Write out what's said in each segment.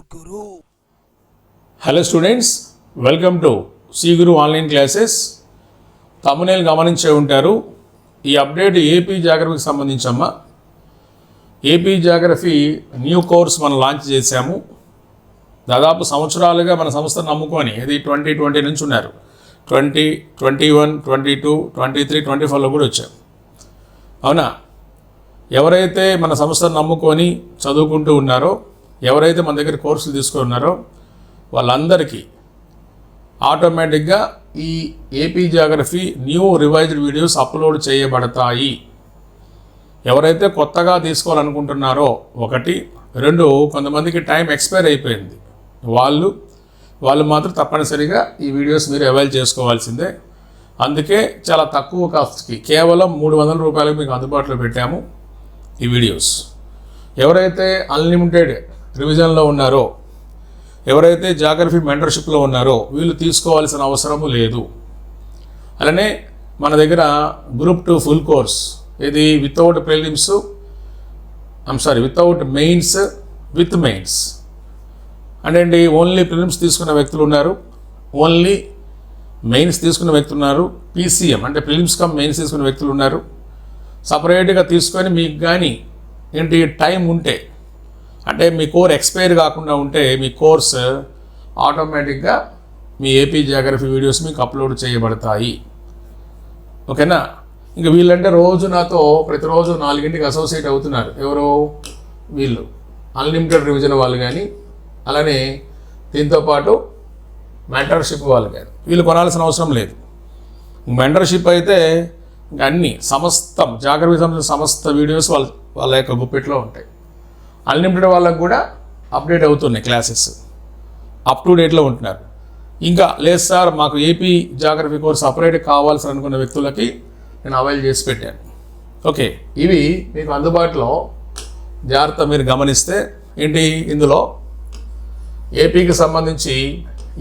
Guru. Hello students welcome to C Guru online classes తమ్మునేలు గమనించే ఉంటారు. ఈ అప్డేట్ ఏపీ జాగ్రఫీకి సంబంధించమ్మా ఏపీ జాగ్రఫీ న్యూ కోర్స్ మనం లాంచ్ చేశాము. దాదాపు సంవత్సరాలుగా మన సంస్థను నమ్ముకొని ఇది ట్వంటీ ట్వంటీ నుంచి ఉన్నారు. Twenty twenty one twenty two twenty three twenty ఫోర్లో కూడా వచ్చాం. అవునా? ఎవరైతే మన సంస్థను నమ్ముకొని చదువుకుంటూ ఉన్నారో ఎవరైతే మన దగ్గర కోర్సులు తీసుకొని ఉన్నారో వాళ్ళందరికీ ఆటోమేటిక్గా ఈ AP geography new revised videos upload చేయబడతాయి. ఎవరైతే కొత్తగా తీసుకోవాలనుకుంటున్నారో ఒకటి రెండు కొంతమందికి టైం ఎక్స్పైర్ అయిపోయింది. వాళ్ళు వాళ్ళు మాత్రం తప్పనిసరిగా ఈ వీడియోస్ మీరు అవైల్ చేసుకోవాల్సిందే. అందుకే చాలా తక్కువ కాస్ట్కి కేవలం మూడు వందల రూపాయలకు మీకు అందుబాటులో పెట్టాము ఈ వీడియోస్. ఎవరైతే అన్లిమిటెడ్ రివిజన్లో ఉన్నారో ఎవరైతే జాగ్రఫీ మెంటర్షిప్లో ఉన్నారో వీళ్ళు తీసుకోవాల్సిన అవసరము లేదు. అలానే మన దగ్గర గ్రూప్ టూ ఫుల్ కోర్స్ ఇది without prelims I'm sorry without mains with mains. అంటే ఓన్లీ ప్రిలిమ్స్ తీసుకున్న వ్యక్తులు ఉన్నారు ఓన్లీ మెయిన్స్ తీసుకున్న వ్యక్తులు ఉన్నారు పీసీఎం అంటే ప్రిలిమ్స్ కమ్ మెయిన్స్ తీసుకున్న వ్యక్తులు ఉన్నారు. సపరేట్గా తీసుకొని మీకు కానీ ఏంటి టైం ఉంటే అంటే మీ కోర్ ఎక్స్పైర్ కాకుండా ఉంటే మీ కోర్స్ ఆటోమేటిక్గా మీ ఏపీ జాగ్రఫీ వీడియోస్ మీకు అప్లోడ్ చేయబడతాయి. ఓకేనా? ఇంకా వీళ్ళంటే రోజు నాతో ప్రతిరోజు నాలుగింటికి అసోసియేట్ అవుతున్నారు. ఎవరు? వీళ్ళు. అన్లిమిటెడ్ రివిజన్ వాళ్ళు కానీ అలానే దీంతో పాటు మెంటర్షిప్ వాళ్ళు కానీ వీళ్ళు కొనాల్సిన అవసరం లేదు. మెంటర్షిప్ అయితే ఇంకా సమస్తం జాగ్రత్త సంబంధించిన సమస్త వీడియోస్ వాళ్ళ వాళ్ళ యొక్క గుప్పెట్లో ఉంటాయి. అన్లిమిటెడ్ వాళ్ళకు కూడా అప్డేట్ అవుతున్నాయి క్లాసెస్. అప్ టు డేట్లో ఉంటున్నారు. ఇంకా లేదు సార్ మాకు ఏపీ జాగ్రఫీ కోర్స్ సపరేట్ కావాల్సి అనుకున్న వ్యక్తులకి నేను అవైల్ చేసి పెట్టాను. ఓకే ఇవి మీకు అందుబాటులో. జాగ్రత్త మీరు గమనిస్తే ఏంటి ఇందులో? ఏపీకి సంబంధించి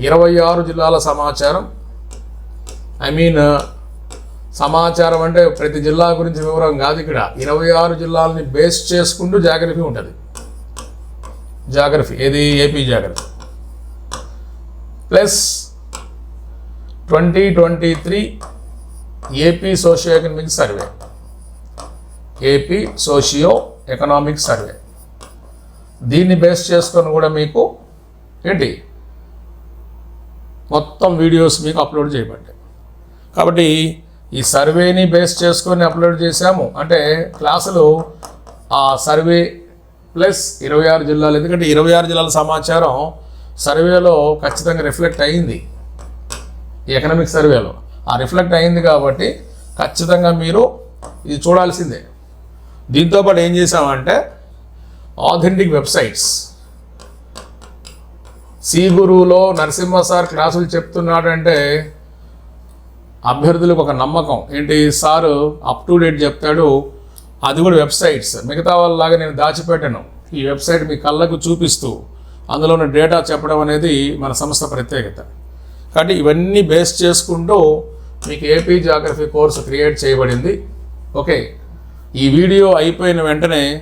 ఇరవై ఆరు జిల్లాల సమాచారం. ఐ మీన్ సమాచారం అంటే ప్రతి జిల్లా గురించి వివరం కాదు ఇక్కడ. ఇరవై ఆరు జిల్లాలని బేస్ చేసుకుంటూ జాగ్రఫీ ఉంటుంది. జాగ్రఫీ. ఏది? AP geography. Plus twenty twenty three AP socio economic survey. AP socio economic survey. దీన్ని బేస్ చేసుకొని కూడా మీకు ఏంటి? మొత్తం వీడియోస్ మీకు అప్లోడ్ చేయబడ్డాయి. కాబట్టి ఈ సర్వేని బేస్ చేసుకొని అప్లోడ్ చేశాము. అంటే క్లాసులు ఆ సర్వే ప్లస్ ఇరవై ఆరు జిల్లాలు. ఎందుకంటే ఇరవై ఆరు జిల్లాల సమాచారం సర్వేలో ఖచ్చితంగా రిఫ్లెక్ట్ అయ్యింది ఎకనామిక్ సర్వేలో. ఆ రిఫ్లెక్ట్ అయింది కాబట్టి ఖచ్చితంగా మీరు ఇది చూడాల్సిందే. దీంతో పాటు ఏం చేసామంటే ఆథెంటిక్ వెబ్సైట్స్ సి గురువులో నరసింహ సార్ క్లాసులు చెప్తున్నాడంటే అభ్యర్థులకు ఒక నమ్మకం. ఏంటి? సారు అప్ టు డేట్ చెప్తాడు. అది కూడా వెబ్సైట్స్. మిగతా వాళ్ళలాగా నేను దాచిపెట్టాను. ఈ వెబ్సైట్ మీ కళ్ళకు చూపిస్తూ అందులో ఉన్న డేటా చెప్పడం అనేది మన సంస్థ ప్రత్యేకత. కాబట్టి ఇవన్నీ బేస్ చేసుకుంటూ మీకు ఏపీ జాగ్రఫీ కోర్సు క్రియేట్ చేయబడింది. ఓకే. ఈ వీడియో అయిపోయిన వెంటనే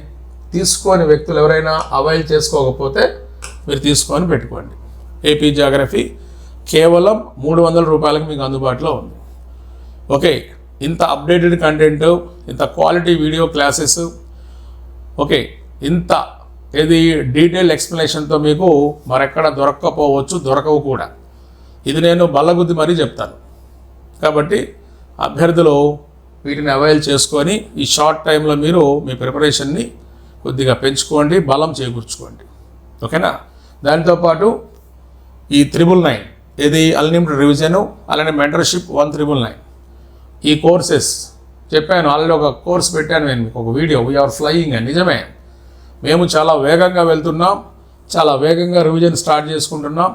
తీసుకోని వ్యక్తులు ఎవరైనా అవైల్ చేసుకోకపోతే మీరు తీసుకొని పెట్టుకోండి. ఏపీ జాగ్రఫీ కేవలం మూడు వందల రూపాయలకు మీకు అందుబాటులో ఉంది. ఓకే. ఇంత అప్డేటెడ్ కంటెంట్ ఇంత క్వాలిటీ వీడియో క్లాసెస్ ఓకే ఇంత ఇది డీటెయిల్ ఎక్స్ప్లెనేషన్తో మీకు మరెక్కడ దొరక్కపోవచ్చు దొరకవు కూడా. ఇది నేను బల్లగుద్ది మరీ చెప్తాను. కాబట్టి అభ్యర్థులు వీటిని అవైల్ చేసుకొని ఈ షార్ట్ టైంలో మీరు మీ ప్రిపరేషన్ని కొద్దిగా పెంచుకోండి బలం చేకూర్చుకోండి. ఓకేనా దాంతోపాటు ఈ త్రిబుల్ నైన్ ఇది అన్లిమిటెడ్ రివిజను అలానే మెంటర్షిప్ వన్ త్రిబుల్ నైన్ ఈ కోర్సెస్ చెప్పాను ఆల్రెడీ ఒక కోర్స్ పెట్టాను నేను మీకు ఒక వీడియో వీఆర్ ఫ్లయింగ్ అని. నిజమే. మేము చాలా వేగంగా వెళ్తున్నాం చాలా వేగంగా రివిజన్ స్టార్ట్ చేసుకుంటున్నాం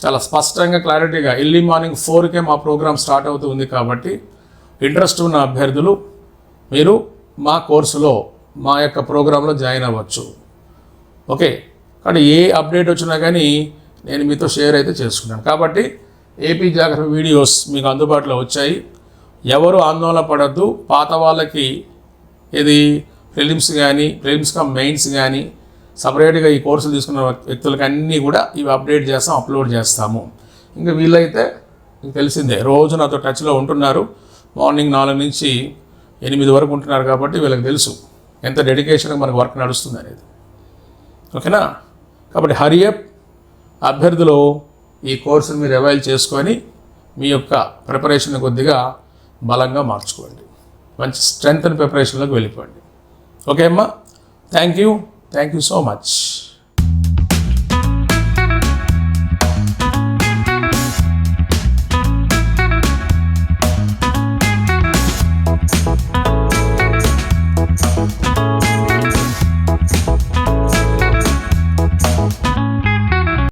చాలా స్పష్టంగా క్లారిటీగా ఎర్లీ మార్నింగ్ ఫోర్కే మా ప్రోగ్రామ్ స్టార్ట్ అవుతుంది కాబట్టి ఇంట్రెస్ట్ ఉన్న అభ్యర్థులు మీరు మా కోర్సులో మా యొక్క ప్రోగ్రాంలో జాయిన్ అవ్వచ్చు. ఓకే కానీ ఏ అప్డేట్ వచ్చినా కానీ నేను మీతో షేర్ అయితే చేసుకున్నాను కాబట్టి ఏపీ జాగ్రఫీ వీడియోస్ మీకు అందుబాటులో వచ్చాయి. ఎవరు ఆందోళన పడద్దు. పాత వాళ్ళకి ఇది ప్రిలిమ్స్ కానీ ప్రిలిమ్స్ కమ్ మెయిన్స్ కానీ సపరేట్గా ఈ కోర్సులు తీసుకున్న వ్యక్తులకి అన్నీ కూడా ఇవి అప్డేట్ చేస్తాం అప్లోడ్ చేస్తాము. ఇంకా వీళ్ళైతే తెలిసిందే రోజు నాతో టచ్లో ఉంటున్నారు. మార్నింగ్ నాలుగు నుంచి ఎనిమిది వరకు ఉంటున్నారు కాబట్టి వీళ్ళకి తెలుసు ఎంత డెడికేషన్గా మనకు వర్క్ నడుస్తుంది అనేది. ఓకేనా? కాబట్టి హరియప్ అభ్యర్థులు ఈ కోర్సును మీరు అవైల్ చేసుకొని మీ యొక్క ప్రిపరేషన్ కొద్దిగా బలంగా మార్చుకోండి. మంచి స్ట్రెంగ్త్ ప్రిపరేషన్లోకి వెళ్ళిపోండి. ఓకే అమ్మా? Thank you thank you so much